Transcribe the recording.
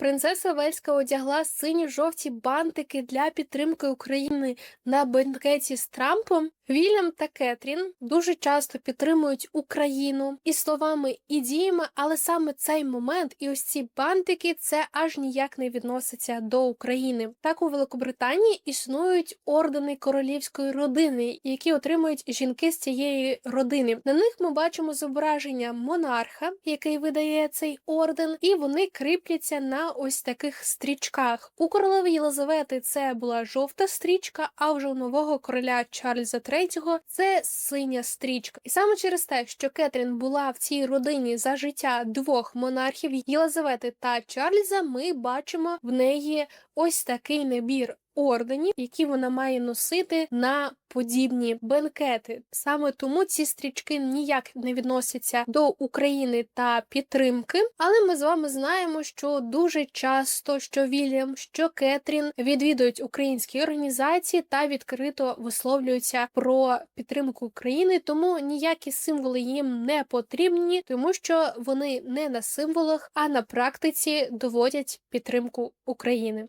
Принцеса Вельська одягла сині-жовті бантики для підтримки України на бенкеті з Трампом. Вільям та Кетрін дуже часто підтримують Україну і словами, і діями, але саме цей момент і ось ці бантики це аж ніяк не відноситься до України. Так у Великобританії існують ордени королівської родини, які отримують жінки з цієї родини. На них ми бачимо зображення монарха, який видає цей орден, і вони кріпляться ось таких стрічках. У королеви Єлизавети це була жовта стрічка, а вже у нового короля Чарльза III це синя стрічка. І саме через те, що Кетрін була в цій родині за життя двох монархів Єлизавети та Чарльза, ми бачимо в неї ось такий набір орденів, які вона має носити на подібні бенкети. Саме тому ці стрічки ніяк не відносяться до України та підтримки. Але ми з вами знаємо, що дуже часто що Вільям, що Кетрін відвідують українські організації та відкрито висловлюються про підтримку України, тому ніякі символи їм не потрібні, тому що вони не на символах, а на практиці доводять підтримку України.